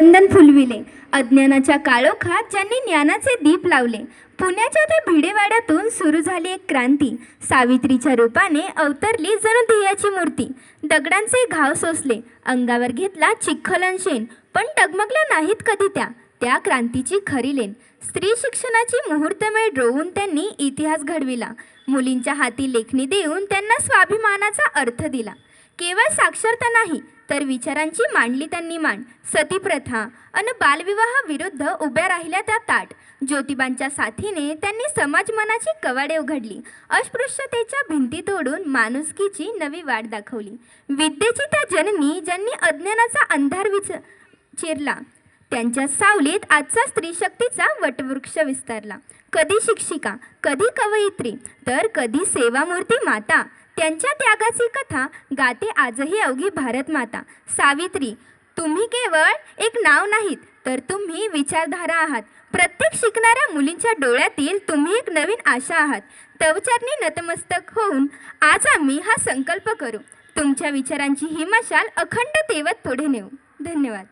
चंदन फुलविले. अज्ञानाच्या काळोखात ज्यांनी ज्ञानाचे दीप लावले. पुण्याच्या त्या भिडेवाड्यातून सुरू झाली एक क्रांती. सावित्रीच्या रूपाने अवतरली जणू ध्येयाची मूर्ती. दगडांचे घाव सोसले. अंगावर घेतला चिखलन शेण पण डगमगल्या नाहीत कधी त्या. त्या क्रांतीची खरी लेन. स्त्री शिक्षणाची मुहूर्तमेळ रोवून त्यांनी इतिहास घडविला. मुलींच्या हाती लेखणी देऊन त्यांना स्वाभिमानाचा अर्थ दिला. केवळ साक्षरता नाही तर विचारांची मांडली त्यांनी मांड सतीप्रथा अन बालविवाहाविरुद्ध उभ्या राहिल्या त्या ताट. ज्योतिबांच्या साथीने त्यांनी समाज मनाची कवाडे उघडली. अस्पृश्यतेच्या भिंती तोडून माणुसकीची नवी वाट दाखवली. विद्येची त्या जननी ज्यांनी अज्ञानाचा अंधार विच चिरला त्यांच्या सावलीत आजचा स्त्रीशक्तीचा वटवृक्ष विस्तारला. कधी शिक्षिका कधी कवयित्री तर कधी सेवामूर्ती माता त्यांच्या त्यागाची कथा गाते आजही अवघी भारत माता सावित्री तुम्ही केवळ एक नाव नाहीत तर तुम्ही विचारधारा आहात. प्रत्येक शिकणाऱ्या मुलींच्या डोळ्यातील तुम्ही एक नवीन आशा आहात. तवचरणी नतमस्तक होऊन आज आम्ही हा संकल्प करू. तुमच्या विचारांची ही मशाल अखंड तेवत पुढे नेऊ. धन्यवाद.